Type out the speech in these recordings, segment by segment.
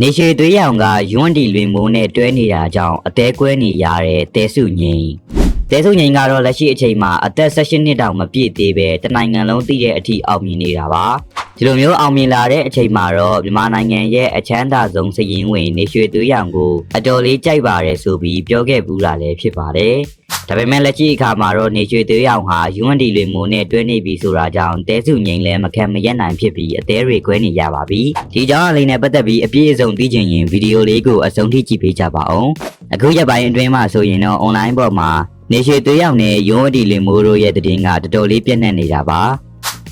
နေရှိသွေးရောင်ကယွန်းဒီလွင်မိုးနဲ့တွဲနေတာကြောင့်အသေးကွဲနေရတဲ့တဲစုငိမ့်တဲစုငိမ့်ကတော့လက်ရှိအချိန်မှာအသက်16နှစ်တောင်မပြည့်သေးပဲတနိုင်ငံလုံးသိတဲ့အထိအောင်မြင်နေတာပါဒီလိုမျိုးအောင်မြင်လာတဲ့အချိန်မှာတော့မြန်မာနိုင်ငံရဲ့အချမ်းသာဆုံးစည်ရင်းဝင်နေရွှေသွေးရောင်ကိုအတော်လေးကြိုက်ပါတယ်ဆိုပြီးပြောခဲ့ဘူးတာလည်းဖြစ်ပါတယ် ဒါပေမဲ့လက်ရှိအခါမှာတော့နေရွှေသွေးရောင်ဟာယွန်းဒီလွင်မိုးနဲ့တွဲနေပြီဆိုတာကြောင့်တဲစုငိမ့်လည်းမခံမရက်နိုင်ဖြစ်ပြီးအသေးတွေကွဲနေရပါပြီဒီကြောင့်အလေးနဲ့ပတ်သက်ပြီးအပြည့်အစုံသိချင်ရင်ဗီဒီယိုလေးကိုအဆုံးထိကြည့်ပေးကြပါအောင်အခုရက်ပိုင်းအတွင်းမှာဆိုရင်တော့ online ပေါ်မှာနေရွှေသွေးရောင်နဲ့ယွန်းဒီလွင်မိုးတို့ရဲ့တည်င်းကတော်တော်လေးပြည့်နှက်နေတာပါ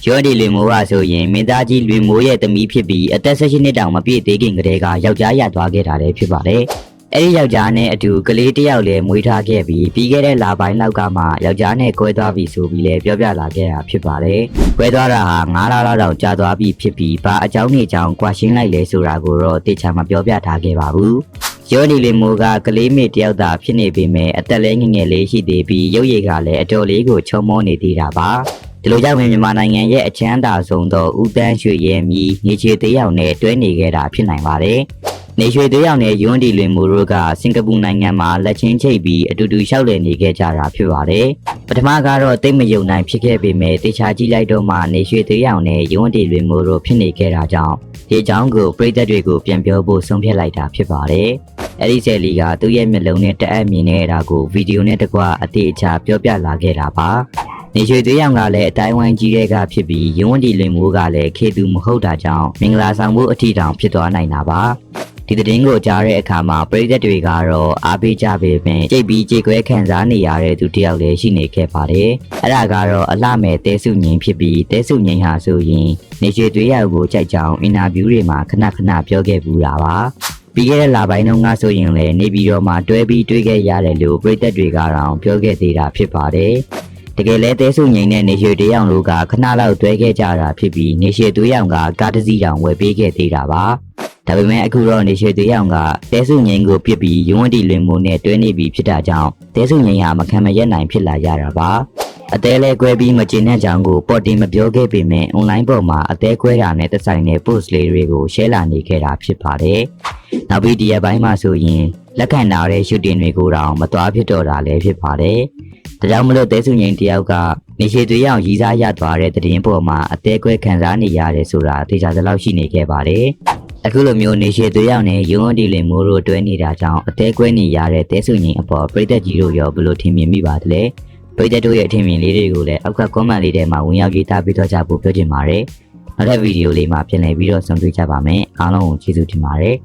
ကျော်ဒီလင်မိုးကဆိုရင်မင်းသားကြီးလွင်မိုးရဲ့သမီးဖြစ်ပြီးအသက်16နှစ်တောင်မပြည့်သေးခင်ကတည်းကယောက်ျားရသွားခဲ့တာလည်းဖြစ်ပါတယ်။ အဲဒီယောက်ျားနဲ့အတူကလေးတစ်ယောက်လည်းမွေးထားခဲ့ပြီးပြီးခဲ့တဲ့လပိုင်းလောက်ကမှယောက်ျားနဲ့ကွဲသွားပြီဆိုပြီးလည်းပြောပြလာခဲ့တာဖြစ်ပါတယ်။ကွဲသွားတာဟာ9လလောက်တောင်ကြာသွားပြီဖြစ်ပြီးဘာအကြောင်းနဲ့အကြောင်းကွာရှင်းလိုက်လဲဆိုတာကိုတော့တေချာမပြောပြထားခဲ့ပါဘူး။ကျော်ဒီလီမိုကကလေးမေတယောက်သာဖြစ်နေပေမဲ့အသက်လည်းငယ်ငယ်လေးရှိသေးပြီးရုပ်ရည်ကလည်းအတော်လေးကိုချုံမောနေသေးတာပါဒီလိုကြောင့်မြန်မာနိုင်ငံရဲ့အချမ်းသာဆုံးသောဦးတန်းရွှေရဲမြီနေချေသေးရောင်နဲ့တွဲနေခဲ့တာဖြစ်နိုင်ပါတယ် နေရွှေသေးရောင်နဲ့ယွန်းဒီလွင်မိုတို့ကစင်ကာပူနိုင်ငံမှာလက်ချင်းချိတ်ပြီးအတူတူလျှောက်လည်နေခဲ့ကြတာဖြစ်ပါတယ်ပထမကတော့တိတ်မယုံနိုင်ဖြစ်ခဲ့ပေမဲ့တေချာကြည့်လိုက်တော့မှနေရွှေသေးရောင်နဲ့ယွန်းဒီလွင်မိုတို့ဖြစ်နေခဲ့တာကြောင့်ဒီအကြောင်းကိုပြည်သက်တွေကိုပြန်ပြောဖို့ဆုံးဖြတ်လိုက်တာဖြစ်ပါတယ်အဲ့ဒီဆယ်လီကသူ့ရဲ့မျက်လုံးနဲ့တအပ်မြင်နေတာကိုဗီဒီယိုနဲ့တကွအသေးအချာပြောပြလာခဲ့တာပါ။နေရွှေသွေးရောင်ကလည်းအတိုင်းဝိုင်းကြီးတဲ့ကဖြစ်ပြီးရုံးဝတီလင်မိုးကလည်းခေသူမဟုတ်တာကြောင့်မင်္ဂလာဆောင်မှုအထီတောင်ဖြစ်သွားနိုင်တာပါ။ ဒီသတင်းကိုကြားတဲ့အခါမှာပရိသတ်တွေကတော့အားပေးကြပေမဲ့ကြိတ်ပြီးကြေကွဲခံစားနေရတဲ့သူတယောက်လည်းရှိနေခဲ့ပါတယ်။အဲ့ဒါကတော့အလှမဲ့တဲစုငိန်ဖြစ်ပြီးတဲစုငိန်ဟာဆိုရင်နေရွှေသွေးရောင်ကိုကြိုက်ကြောင်အင်တာဗျူးတွေမှာခဏခဏပြောခဲ့ဘူးတာပါ။ပြီးခဲ့တဲ့လပိုင်းတုန်းကဆိုရင်လည်းနေပြည်တော်မှာတွဲပြီးတွေ့ခဲ့ရတယ်လို့ပြည်သက်တွေကတော့ပြောခဲ့သေးတာဖြစ်ပါတယ်။တကယ်လဲတဲဆုငိန်နဲ့နေရွှေတရောင်တို့ကခဏလောက်တွဲခဲ့ကြတာဖြစ်ပြီးနေရွှေသွေးရောင်ကကားတစ်စီးတောင်ဝယ်ပေးခဲ့သေးတာပါ။ ဒါပေမဲ့အခုတော့နေရွှေသွေးရောင်ကတဲဆုငိန်ကိုပြစ်ပြီးရုံးဝတီလွင်မိုးနဲ့တွဲနေပြီဖြစ်တာကြောင့်တဲဆုငိန်ဟာမခံမရက်နိုင်ဖြစ်လာရတာပါ။အသေးလဲကွဲပြီးမကျင်တဲ့ကြောင်ကိုပေါ်တင်မပြောခဲ့ပေမဲ့ online ပေါ်မှာအသေးကွဲတာနဲ့သက်ဆိုင်တဲ့ post လေးတွေကို share လာနေခဲ့တာဖြစ်ပါတယ်။နောက်ပြီးဒီရက်ပိုင်းမှာဆိုရင်လက်ခံထားတဲ့ shooting တွေကိုတော့မသွားဖြစ်တော့တာလည်းဖြစ်ပါတယ်။ဒါကြောင့်မလို့တဲစုငိန်တယောက်ကနေရှိသွေးရောင်ရီးစားရသွားတဲ့သတင်းပေါ်မှာအသေးကွဲခံစားနေရတယ်ဆိုတာသိကြသလောက်ရှိနေခဲ့ပါတယ်။ အခုလိုမျိုးနေရှိသွေးရောက်နေယုံအဒီလင်မိုးတို့တွဲနေတာကြောင့်အသေးကွဲနေရတဲ့တဲဆုငင်အပေါ်ပြည်သက်ကြီးတို့ရောဘယ်လိုထင်မြင်မိပါသလဲပြည်သက်တို့ရဲ့အထင်မြင်လေးတွေကိုလည်းအောက်က comment လေးထဲမှာဝင်ရောက်ရေးသားပေးတော့ကြဖို့ပြောချင်ပါတယ်နောက်ထပ်ဗီဒီယိုလေးမှာပြန်လည်ပြီးတော့ဆုံတွေ့ကြပါမယ်အားလုံးကိုကျေးဇူးတင်ပါတယ်